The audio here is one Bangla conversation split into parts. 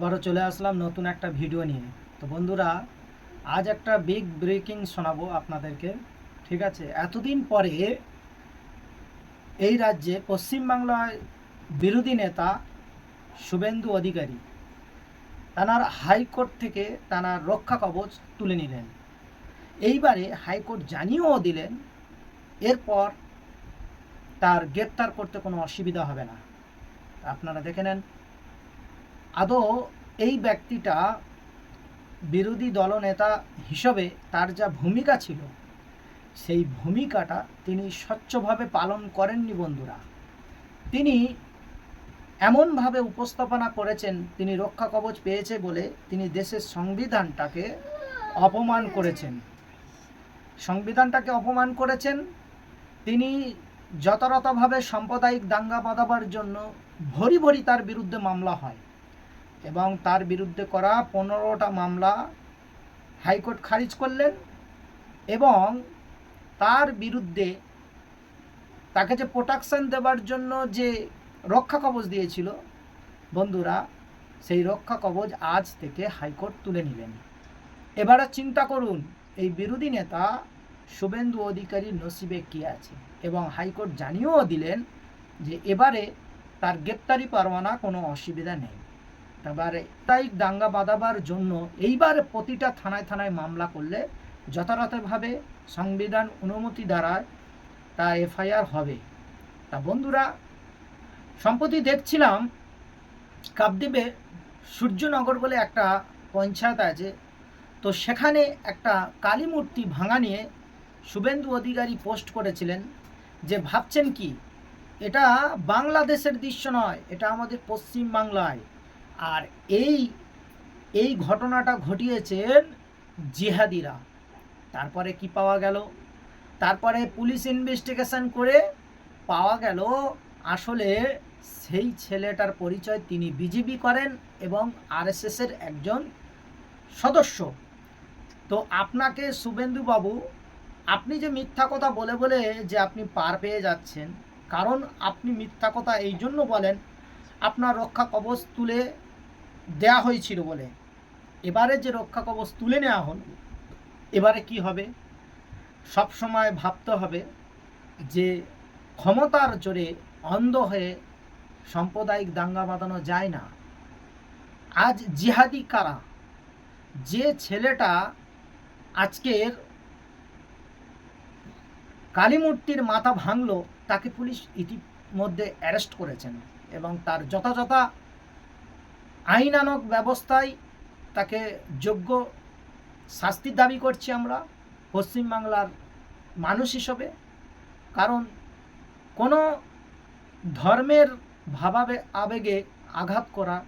আবারও চলে আসলাম নতুন একটা ভিডিও নিয়ে। তো বন্ধুরা, আজ একটা বিগ ব্রেকিং শোনাবো আপনাদেরকে, ঠিক আছে? এতদিন পরে এই রাজ্যে পশ্চিমবাংলায় বিরোধী নেতা শুভেন্দু অধিকারী তানার হাইকোর্ট থেকে তানার রক্ষা কবচ তুলে নিলেন। এইবারে হাইকোর্ট জানিয়েও দিলেন, এরপর তার গ্রেপ্তার করতে কোনো অসুবিধা হবে না। আপনারা দেখে নেন আদৌ এই ব্যক্তিটা বিরোধী দলনেতা হিসেবে তার যা ভূমিকা ছিল, সেই ভূমিকাটা তিনি স্বচ্ছভাবে পালন করেননি বন্ধুরা। তিনি এমনভাবে উপস্থাপনা করেছেন, তিনি রক্ষা কবচ পেয়েছে বলে তিনি দেশের সংবিধানটাকে অপমান করেছেন। সংবিধানটাকে অপমান করেছেন, তিনি যথাযথভাবে সাম্প্রদায়িক দাঙ্গা বাঁধাবার জন্য ভরি ভরি তার বিরুদ্ধে মামলা হয়। এবং তার বিরুদ্ধে করা পনেরোটা মামলা হাইকোর্ট খারিজ করলেন এবং তার বিরুদ্ধে তাকে যে প্রোটেকশন দেবার জন্য যে রক্ষা কবচ দিয়েছিল, বন্ধুরা, সেই রক্ষা কবচ আজ থেকে হাইকোর্ট তুলে নিলেন। এবারে চিন্তা করুন, এই বিরোধী নেতা শুভেন্দু অধিকারীর নসিবে কী আছে? এবং হাইকোর্ট জানিয়েও দিলেন যে এবারে তার গ্রেপ্তারি পরোয়ানা কোনো অসুবিধা নেই। এবারে তাই দাঙ্গা বাঁধাবার জন্য এইবার প্রতিটা থানায় থানায় মামলা করলে যথাযথভাবে সংবিধান অনুমতি দ্বারা তা এফআইআর হবে। তা বন্ধুরা, সম্প্রতি দেখছিলাম কাকদ্বীপে সূর্যনগর বলে একটা পঞ্চায়েত আছে, তো সেখানে একটা কালী মূর্তি ভাঙা নিয়ে শুভেন্দু অধিকারী পোস্ট করেছিলেন যে ভাবছেন কি, এটা বাংলাদেশের দৃশ্য নয়, এটা আমাদের পশ্চিম বাংলায় আর এই এই ঘটনাটা ঘটিয়েছেন জিহাদিরা। তারপরে কি পাওয়া গেল? তারপরে পুলিশ ইনভেস্টিগেশন করে পাওয়া গেল আসলে সেই ছেলেটার পরিচয় তিনি বিজেপি করেন এবং আরএসএসের একজন সদস্য। তো আপনাকে শুভেন্দু বাবু আপনি যে মিথ্যা কথা বলে বলে যে আপনি পার পেয়ে যাচ্ছেন, কারণ আপনি মিথ্যা কথা এই জন্য বলেন, আপনার রক্ষা কবচ তুলে দেয়া হয়েছিল বলে। এবারে যে রক্ষা কবচ তুলে নেওয়া হল, এবারে কি হবে? সব সময় ভাবতে হবে যে ক্ষমতার জোরে অন্ধ হয়ে সাম্প্রদায়িক দাঙ্গা বাঁধানো যায় না। আজ জিহাদি কারা? যে ছেলেটা আজকের কালীমূর্তির মাথা ভাঙলো, তাকে পুলিশ ইতিমধ্যে অ্যারেস্ট করেছেন এবং তার যথাযথ আইনানক ব্যবস্থায় তাকে যোগ্য শাস্তির দাবি করছি আমরা, পশ্চিমবাংলার মানুষ হিসেবে। কারণ কোনো ধর্মের ভাবাবে, আবেগে আঘাত করা,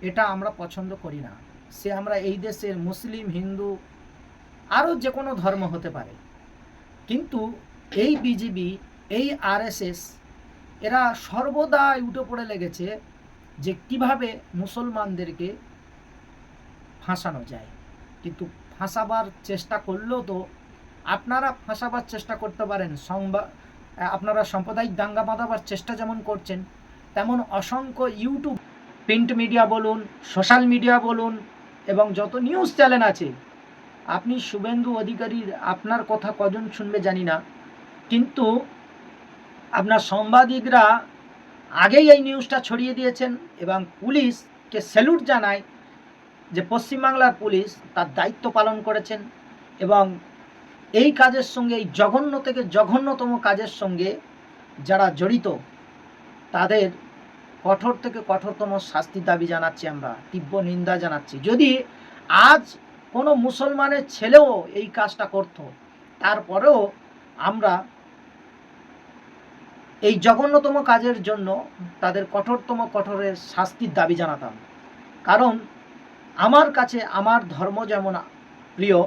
এটা আমরা পছন্দ করি না। সে আমরা এই দেশের মুসলিম, হিন্দু, আরও যে কোনো ধর্ম হতে পারে। কিন্তু এই বিজেপি এই আরএসএস, এরা সর্বদাই উঠে পড়ে লেগেছে যে কীভাবে মুসলমানদেরকে ফাঁসানো যায়। কিন্তু ফাঁসাবার চেষ্টা করলেও তো আপনারা ফাঁসাবার চেষ্টা করতে পারেন সংবাদ আপনারা সাম্প্রদায়িক দাঙ্গা বাঁধাবার চেষ্টা যেমন করছেন, তেমন অসংখ্য ইউটিউব, প্রিন্ট মিডিয়া বলুন, সোশ্যাল মিডিয়া বলুন এবং যত নিউজ চ্যানেল আছে, আপনি শুভেন্দু অধিকারীর আপনার কথা কজন শুনবে জানি না। কিন্তু আপনার সাংবাদিকরা আগেই এই নিউজটা ছড়িয়ে দিয়েছেন এবং পুলিশকে স্যালুট জানায় যে পশ্চিমবাংলার পুলিশ তার দায়িত্ব পালন করেছেন এবং এই কাজের সঙ্গে, এই জঘন্য থেকে জঘন্যতম কাজের সঙ্গে যারা জড়িত, তাদের কঠোর থেকে কঠোরতম শাস্তির দাবি জানাচ্ছি আমরা, তীব্র নিন্দা জানাচ্ছি। যদি আজ কোনো মুসলমানের ছেলেও এই কাজটা করত, তারপরেও আমরা এই জঘন্যতম কাজের জন্য তাদের কঠোরতম কঠোরের শাস্তির দাবি জানাতাম। কারণ আমার কাছে আমার ধর্ম যেমন প্রিয়,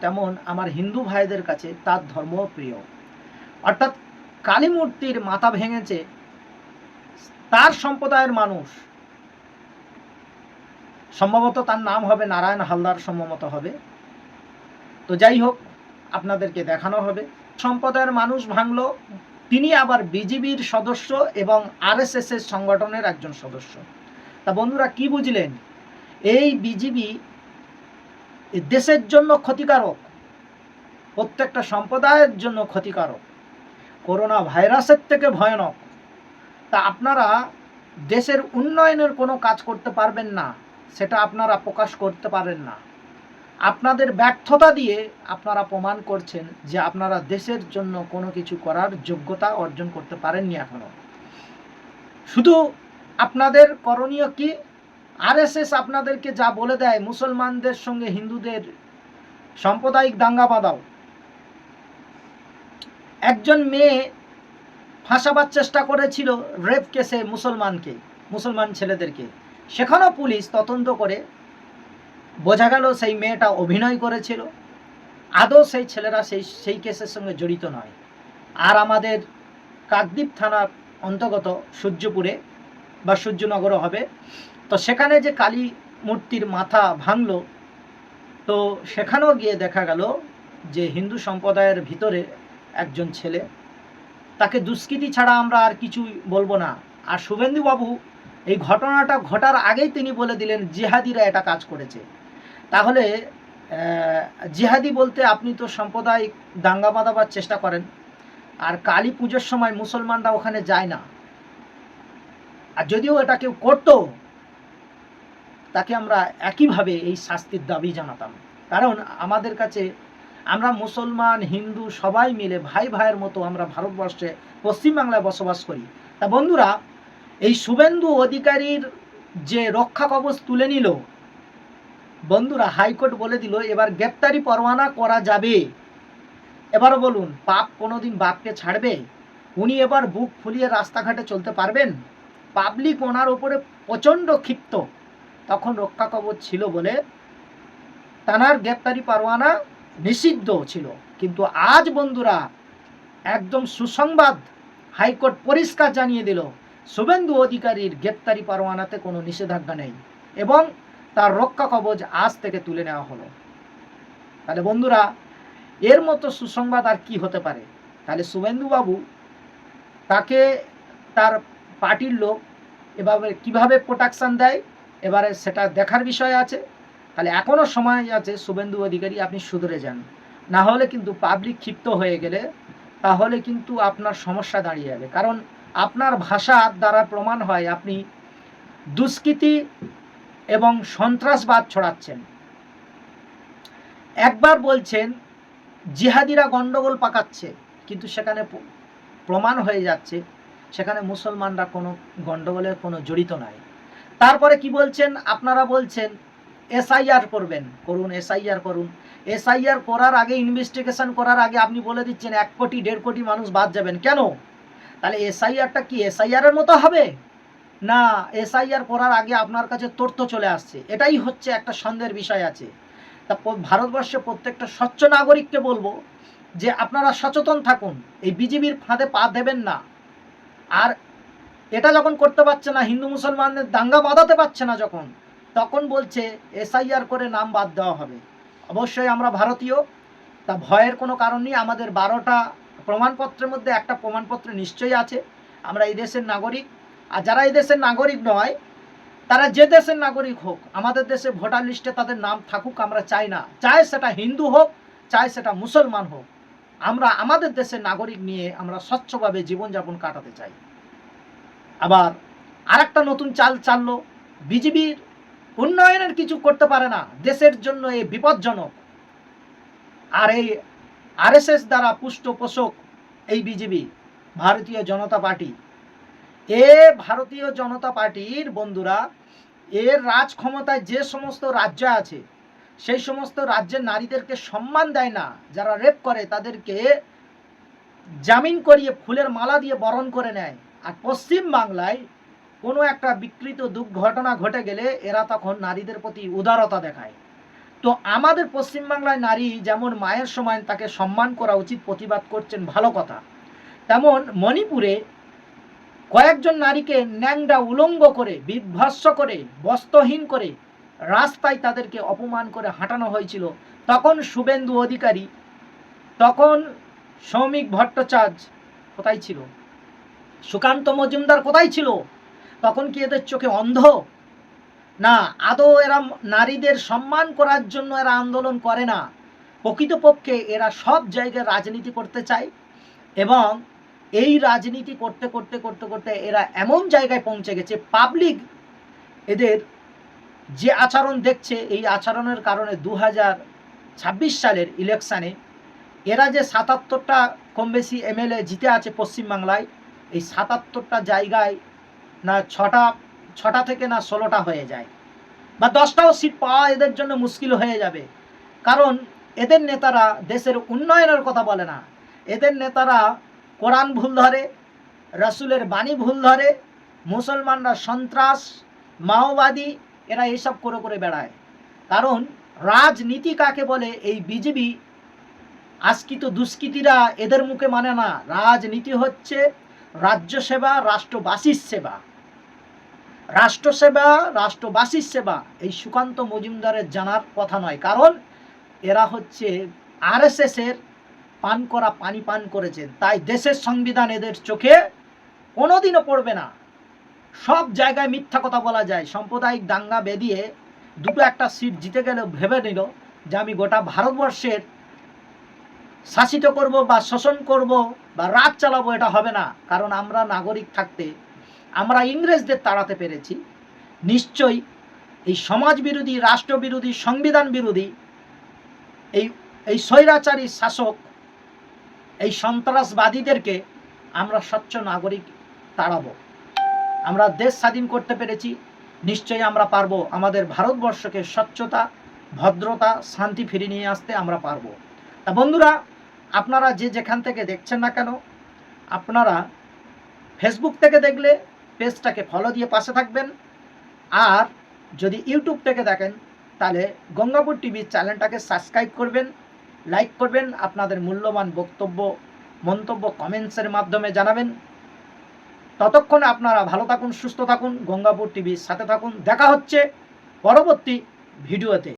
তেমন আমার হিন্দু ভাইদের কাছে তার ধর্মও প্রিয়। অর্থাৎ কালী মূর্তির মাথা ভেঙেছে তার সম্প্রদায়ের মানুষ। সম্ভবত তার নাম হবে নারায়ণ হালদার সম্ভবত হবে। তো যাই হোক, আপনাদেরকে দেখানো হবে। সম্প্রদায়ের মানুষ ভাঙলো তিনি আবার বিজেপির সদস্য এবং আরএসএস এর সংগঠনের একজন সদস্য। তা বন্ধুরা কি বুঝলেন? এই বিজিবি দেশের জন্য ক্ষতিকারক, প্রত্যেকটা সম্প্রদায়ের জন্য ক্ষতিকারক, করোনা ভাইরাসের থেকে ভয়ানক। তা আপনারা দেশের উন্নয়নের কোনো কাজ করতে পারবেন না, সেটা আপনারা প্রকাশ করতে পারেন না। আপনাদের ব্যর্থতা দিয়ে আপনারা প্রমাণ করছেন যে আপনারা দেশের জন্য কোনো কিছু করার যোগ্যতা অর্জন করতে পারেননি এখনও। শুধু আপনাদের করণীয় কি? আরএসএস আপনাদেরকে যা বলে দেয়, মুসলমানদের সঙ্গে হিন্দুদের সাম্প্রদায়িক দাঙ্গা বাঁধাও। একজন মেয়ে ফাঁসাবার চেষ্টা করেছিল রেপ কেসে মুসলমানকে, মুসলমান ছেলেদেরকে। সেখানেও পুলিশ তদন্ত করে বোঝা গেল সেই মেয়েটা অভিনয় করেছিল। আদৌ সেই ছেলেরা সেই সেই কেসের সঙ্গে জড়িত নয়। আর আমাদের কাকদ্বীপ থানার অন্তর্গত সূর্যপুরে বা সূর্যনগরও হবে। তো সেখানে যে কালী মূর্তির মাথা ভাঙল, তো সেখানেও গিয়ে দেখা গেল যে হিন্দু সম্প্রদায়ের ভিতরে একজন ছেলে। তাকে দুষ্কৃতি ছাড়া আমরা আর কিছুই বলব না। আর শুভেন্দুবাবু এই ঘটনাটা ঘটার আগেই তিনি বলে দিলেন, জিহাদিরা এটা কাজ করেছে। তাহলে জিহাদি বলতে আপনি তো সাম্প্রদায়িক দাঙ্গা বাঁধাবার চেষ্টা করেন, আর কালী পুজোর সময় মুসলমানরা ওখানে যায় না। আর যদিও এটা কেউ করতো, তাকে আমরা একইভাবে এই শাস্তির দাবি জানাতাম। কারণ আমাদের কাছে আমরা মুসলমান, হিন্দু সবাই মিলে ভাই ভাইয়ের মতো আমরা ভারতবর্ষে পশ্চিমবাংলায় বসবাস করি। তা বন্ধুরা, এই শুভেন্দু অধিকারীর যে রক্ষা কবচ তুলে নিল বন্ধুরা হাইকোর্ট বলে দিল, এবার গ্রেপ্তারি পরোয়ানা করা যাবে। এবার বলুন, পাপ কোনোদিন বাপকে ছাড়বে? উনি এবার বুক ফুলিয়ে রাস্তাঘাটে চলতে পারবেন? পাবলিক ওনার ওপরে প্রচণ্ড ক্ষিপ্ত। তখন রক্ষা কবচ ছিল বলে তানার গ্রেপ্তারি পরোয়ানা নিষিদ্ধ ছিল। কিন্তু আজ বন্ধুরা একদম সুসংবাদ হাইকোর্ট পরিষ্কার জানিয়ে দিল, শুভেন্দু অধিকারীর গ্রেপ্তারি পরোয়ানাতে কোনো নিষেধাজ্ঞা নেই। এবং তার রক্ষা কবচ আজ থেকে তুলে নেওয়া হলো। তাহলে বন্ধুরা, এর মতো সুসংবাদ আর কি হতে পারে? তাহলে শুভেন্দুবাবু তাকে তার পার্টির লোক এভাবে কীভাবে প্রোটেকশন দেয়, এবারে সেটা দেখার বিষয় আছে। তাহলে এখনও সময় আছে শুভেন্দু অধিকারী, আপনি শুধরে যান। না হলে কিন্তু পাবলিক ক্ষিপ্ত হয়ে গেলে তাহলে কিন্তু আপনার সমস্যা দাঁড়িয়ে যাবে। কারণ আপনার ভাষার দ্বারা প্রমাণ হয় আপনি দুষ্কৃতি এবং সন্ত্রাসবাদ ছড়াচ্ছেন। একবার বলছেন, জিহাদিরা গন্ডগোল পাকাচ্ছে, কিন্তু সেখানে প্রমাণ হয়ে যাচ্ছে, সেখানে মুসলমানরা কোনো গন্ডগোলের কোনো জড়িত নাই। তারপরে কি বলছেন? আপনারা বলছেন, এসআইআর করবেন, করুন, এসআইআর করুন। এসআইআর করার আগে ইনভেস্টিগেশন করার আগে আপনি বলে দিচ্ছেন, এক কোটি, দেড় কোটি মানুষ বাদ যাবেন। কেন? তাহলে এসআইআরটা কি এসআইআর এর মতো হবে? না এসআইআর করার আগে আপনার কাছে তথ্য চলে আসছে। এটাই হচ্ছে একটা সন্দেহের বিষয় আছে। তা ভারতবর্ষে প্রত্যেকটা স্বচ্ছ নাগরিককে বলব যে আপনারা সচেতন থাকুন। এই বিজেপির ফাঁদে পা দেবেন না। আর এটা যখন করতে পারছে না, হিন্দু মুসলমানদের দাঙ্গা বাঁধাতে পারছে না যখন, তখন বলছে এসআইআর করে নাম বাদ দেওয়া হবে। অবশ্যই আমরা ভারতীয়। তা ভয়ের কোনো কারণ নেই। আমাদের বারোটা প্রমাণপত্রের মধ্যে একটা প্রমাণপত্র নিশ্চয়ই আছে। আমরা এই দেশের নাগরিক। আর যারা এই দেশের নাগরিক নয়, তারা যে দেশের নাগরিক হোক, আমাদের দেশে ভোটার লিস্টে তাদের নাম থাকুক, আমরা চাই না। চাই সেটা হিন্দু হোক, চাই সেটা মুসলমান হোক, আমরা আমাদের দেশের নাগরিক নিয়ে আমরা স্বচ্ছভাবে জীবনযাপন কাটাতে চাই। আবার আরেকটা নতুন চাল চাললো, বিজেপির উন্নয়নের কিছু করতে পারে না, দেশের জন্য এই বিপজ্জনক। আর এই আরএসএস দ্বারা পুষ্ট পোষক এই বিজেপি, ভারতীয় জনতা পার্টি এ ভারতীয় জনতা পার্টির বন্ধুরা, এর রাজ ক্ষমতায় যে সমস্ত রাজ্য আছে, সেই সমস্ত রাজ্যের নারীদেরকে সম্মান দেয় না, যারা রেপ করে, তাদেরকে জামিন করিয়ে ফুলের মালা দিয়ে বরণ করে নেয়। আর পশ্চিম বাংলায় কোনো একটা বিকৃত দুর্ঘটনা ঘটে গেলে এরা তখন নারীদের প্রতি উদারতা দেখায়। তো আমাদের পশ্চিমবাংলায় নারী যেমন মায়ের সময় তাকে সম্মান করা উচিত, প্রতিবাদ করছেন, ভালো কথা। তেমন মণিপুরে কয়েকজন নারীকে ন্যাংডা উলঙ্গ করে, বিভৎস করে, বস্ত্রহীন করে রাস্তায় তাদেরকে অপমান করে হাঁটানো হয়েছিল। তখন শুভেন্দু অধিকারী, তখন সৌমিক ভট্টাচার্য কোথায় ছিল? সুকান্ত মজুমদার কোথায় ছিল? তখন কি এদের চোখে অন্ধ? না, আদৌ এরা নারীদের সম্মান করার জন্য এরা আন্দোলন করে না। প্রকৃতপক্ষে এরা সব জায়গায় রাজনীতি করতে চায় এবং এই রাজনীতি করতে করতে করতে করতে এরা এমন জায়গায় পৌঁছে গেছে পাবলিক এদের যে আচরণ দেখছে, এই আচরণের কারণে দু ছাব্বিশ সালের ইলেকশানে এরা যে সাতাত্তরটা কম বেশি এমএলএ জিতে আছে পশ্চিমবাংলায়, এই সাতাত্তরটা জায়গায় না ছটা ছটা থেকে না ষোলোটা হয়ে যায়। বা দশটাও সিট পাওয়া এদের জন্য মুশকিল হয়ে যাবে। কারণ এদের নেতারা দেশের উন্নয়নের কথা বলে না। এদের নেতারা কোরআন ভুল ধরে, রসুলের বাণী ভুল ধরে, মুসলমানরা সন্ত্রাস, মাওবাদী, এরা এইসব করে করে বেড়ায়। কারণ রাজনীতি কাকে বলে? এই বিজেপি আজকিত দুষ্কৃতীরা এদের মুখে মানে না। রাজনীতি হচ্ছে রাজ্য সেবা রাষ্ট্রবাসীর সেবা। রাষ্ট্রসেবা, রাষ্ট্রবাসীর সেবা। এই সুকান্ত মজুমদারের জানার কথা নয়। কারণ এরা হচ্ছে আরএসএস এর পান করা, পানি পান করেছেন। তাই দেশের সংবিধান এদের চোখে কোনোদিনও পড়বে না। সব জায়গায় মিথ্যা কথা বলা যায়। সাম্প্রদায়িক দাঙ্গা বেঁধিয়ে দুটো একটা সিট জিতে গেলে, ভেবে নিল যে আমি গোটা ভারতবর্ষের শাসিত করব বা শোষণ করব বা রাজ চালাবো, এটা হবে না। কারণ আমরা নাগরিক থাকতে, আমরা ইংরেজদের তাড়াতে পেরেছি। নিশ্চয়ই এই সমাজ বিরোধী রাষ্ট্র বিরোধী সংবিধান বিরোধী, এই এই স্বৈরাচারী শাসক এই সন্ত্রাসবাদীদেরকে আমরা স্বচ্ছ নাগরিক তাড়াবো। আমরা দেশ স্বাধীন করতে পেরেছি, নিশ্চয়ই আমরা পারব। আমাদের ভারতবর্ষকে স্বচ্ছতা, ভদ্রতা, শান্তি ফিরিয়ে নিয়ে আসতে আমরা পারব। তা বন্ধুরা, আপনারা যে যেখান থেকে দেখছেন না কেন, আপনারা ফেসবুক থেকে দেখলে পেজটাকে ফলো দিয়ে পাশে থাকবেন। আর যদি ইউটিউব থেকে দেখেন, তাহলে গঙ্গাপুর টিভির চ্যানেলটাকে সাবস্ক্রাইব করবেন। লাইক করবেন, আপনাদের মূল্যবান বক্তব্য, মন্তব্য কমেন্টসের মাধ্যমে জানাবেন। ততক্ষণে আপনারা ভালো থাকুন, সুস্থ থাকুন, গঙ্গাপুর টিভির সাথে থাকুন। দেখা হচ্ছে পরবর্তী ভিডিওতে।